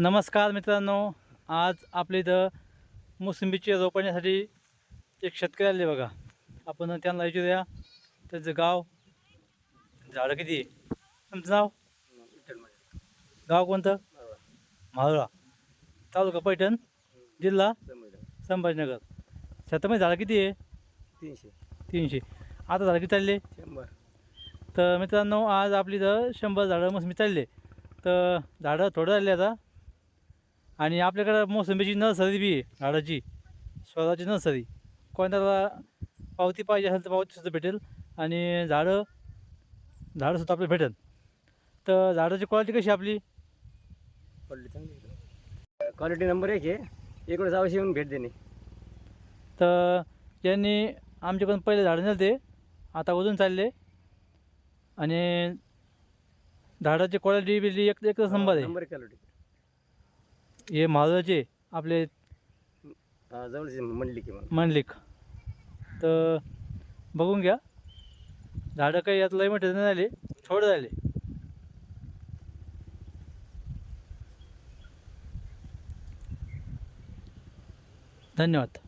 नमस्कार मित्रांनो आज आपल्या इथं मोसंबीचे रोपण्यासाठी एक शेतकरी आले बघा. आपण त्यांना विचारूया त्याचं गाव झाडं किती आहे? तुमचं नाव? गाव कोणतं? माहुळा तालुका पैठण जिल्हा संभाजीनगर. शेतामध्ये झाडं किती आहे? तीनशे. तीनशे. आता झाडं किती चालले? शंभर. तर मित्रांनो आज आपली इथं शंभर झाडं मोसंबी चालले. तर झाडं थोडं झाले आता. आणि आपल्याकडं मोसंबीची नर्सरी बी आहे झाडाची स्वतःची नर्सरी. कोणाला पावती पाहिजे असेल तर पावतीसुद्धा भेटेल. आणि झाडं झाडंसुद्धा आपल्याला भेटेल. तर झाडाची क्वालिटी कशी आहे आपली? क्वालिटी चांगली क्वालिटी नंबर एक आहे. इकडे जावशी येऊन भेट देणे. तर यांनी आमच्याकडून पहिले झाडं नेलं ते आता अजून चालले. आणि झाडाची क्वालिटी बिली एक एकच नंबर आहे. नंबर एक क्वालिटी हे महाराजाचे आपले जवळची म्हणली की मला मंडलिक. तर बघून घ्या. झाडं काही यात लय मोठे नाही झाले थोडे झाले. धन्यवाद.